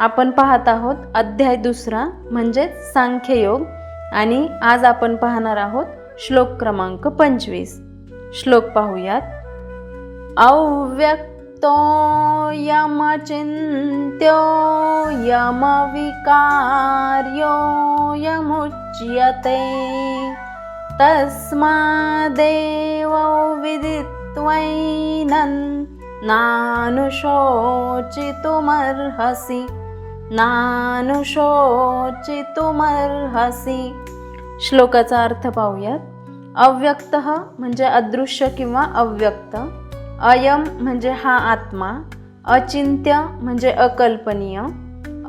आपण पाहत आहोत अध्याय दुसरा म्हणजेच सांख्ययोग. आणि आज आपण पाहणार आहोत श्लोक क्रमांक पंचवीस. श्लोक पाहूयात. अव्यक्तो यमचिंत्यो यमविकार्यो यमुच्यते। तस्मादेव विदित्वैनन् नानुशोचितुमर्हसि। नानुशोचितुमर्हसि श्लोकाचा अर्थ पाहूयात. अव्यक्त म्हणजे अदृश्य किंवा अव्यक्त. अयम म्हणजे हा आत्मा. अचिंत्य म्हणजे अकल्पनीय.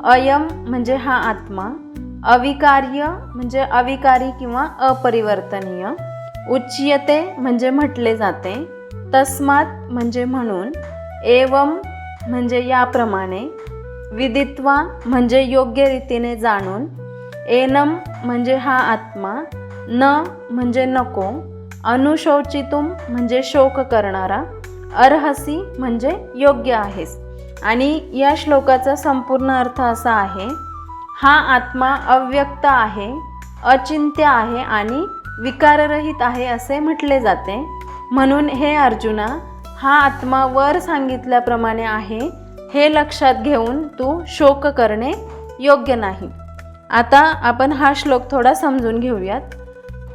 अयम म्हणजे हा आत्मा. अविकार्य म्हणजे अविकारी किंवा अपरिवर्तनीय. उच्यते म्हणजे म्हटले जाते. तस्मात म्हणजे म्हणून. एवम म्हणजे याप्रमाणे. विदित्वा म्हणजे योग्य रीतीने जाणून एनम म्हणजे हा आत्मा न म्हणजे नको अनुशोचितुम म्हणजे शोक करणारा अर्हसी म्हणजे योग्य आहेस. आणि या श्लोकाचा संपूर्ण अर्थ असा आहे हा आत्मा अव्यक्त आहे अचिंत्य आहे आणि विकाररहित आहे असे म्हटले जाते. म्हणून हे अर्जुना हा आत्मा वर सांगितल्याप्रमाणे आहे हे लक्षात घेऊन तू शोक करणे योग्य नाही. आता आपण हा श्लोक थोडा समजून घेऊयात.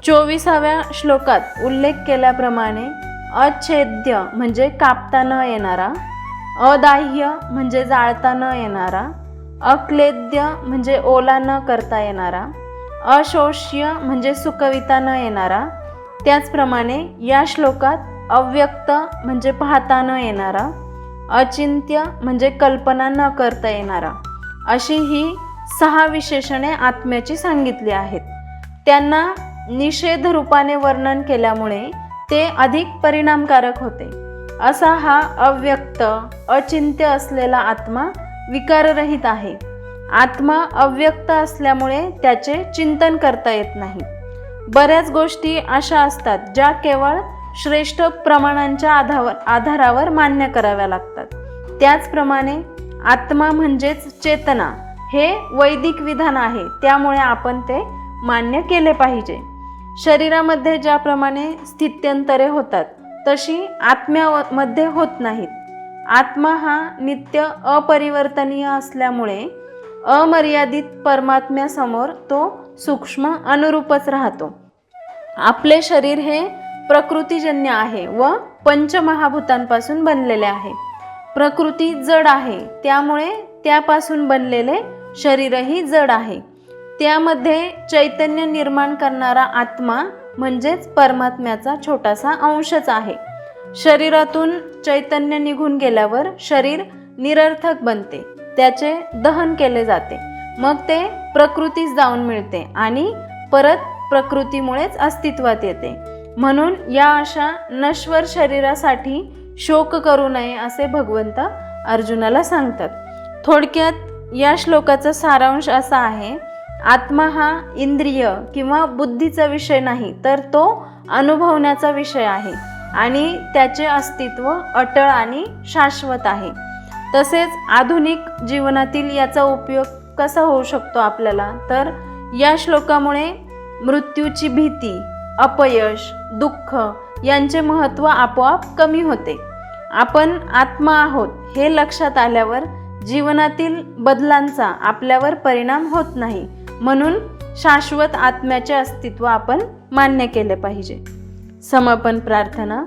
चोवीसाव्या श्लोकात उल्लेख केल्याप्रमाणे अच्छेद्य म्हणजे कापता न येणारा अदाह्य म्हणजे जाळता न येणारा अक्लेद्य म्हणजे ओला न करता येणारा अशोष्य म्हणजे सुकविता न येणारा त्याचप्रमाणे या श्लोकात अव्यक्त म्हणजे पाहता न येणारा अचिंत्य म्हणजे कल्पना न करता येणारा अशी ही सहा विशेषणे आत्म्याची सांगितली आहेत. त्यांना निषेध रूपाने वर्णन केल्यामुळे ते अधिक परिणामकारक होते. असा हा अव्यक्त अचिंत्य असलेला आत्मा विकाररहित आहे. आत्मा अव्यक्त असल्यामुळे त्याचे चिंतन करता येत नाही. बऱ्याच गोष्टी अशा असतात ज्या केवळ श्रेष्ठ प्रमाणांच्या आधावर आधारावर मान्य कराव्या लागतात. त्याचप्रमाणे आत्मा म्हणजेच चेतना हे वैदिक विधान आहे. त्यामुळे आपण ते मान्य केले पाहिजे. शरीरामध्ये ज्याप्रमाणे स्थित्यंतरे होतात तशी आत्म्यामध्ये होत नाहीत. आत्मा हा नित्य अपरिवर्तनीय असल्यामुळे अमर्यादित परमात्म्यासमोर तो सूक्ष्म अनुरूपच राहतो. आपले शरीर हे प्रकृतीजन्य आहे व पंचमहाभूतांपासून बनलेले आहे. प्रकृती जड आहे. त्यामुळे त्यापासून बनलेले शरीरही जड आहे. त्यामध्ये चैतन्य निर्माण करणारा आत्मा म्हणजेच परमात्म्याचा छोटासा अंशच आहे. शरीरातून चैतन्य निघून गेल्यावर शरीर निरर्थक बनते. त्याचे दहन केले जाते. मग ते प्रकृतीस जाऊन मिळते आणि परत प्रकृतीमुळेच अस्तित्वात येते. म्हणून या अशा नश्वर शरीरासाठी शोक करू नये असे भगवंत अर्जुनाला सांगतात. थोडक्यात या श्लोकाचा सारांश असा आहे आत्मा हा इंद्रिय किंवा बुद्धीचा विषय नाही तर तो अनुभवण्याचा विषय आहे आणि त्याचे अस्तित्व अटळ आणि शाश्वत आहे. तसेच आधुनिक जीवनातील याचा उपयोग कसा होऊ शकतो आपल्याला? तर या श्लोकामुळे मृत्यूची भीती अपयश दुःख यांचे महत्त्व आपोआप कमी होते. आपण आत्मा आहोत हे लक्षात आल्यावर जीवनातील बदलांचा आपल्यावर परिणाम होत नाही म्हणून शाश्वत आत्म्याचे अस्तित्व आपण मान्य केले पाहिजे. समापन प्रार्थना.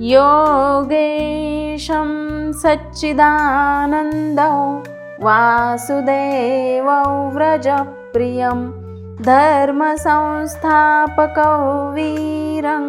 योगेशं सच्चिदानन्दौ वासुदेवौ व्रजप्रियं धर्मसंस्थापकौ वीरं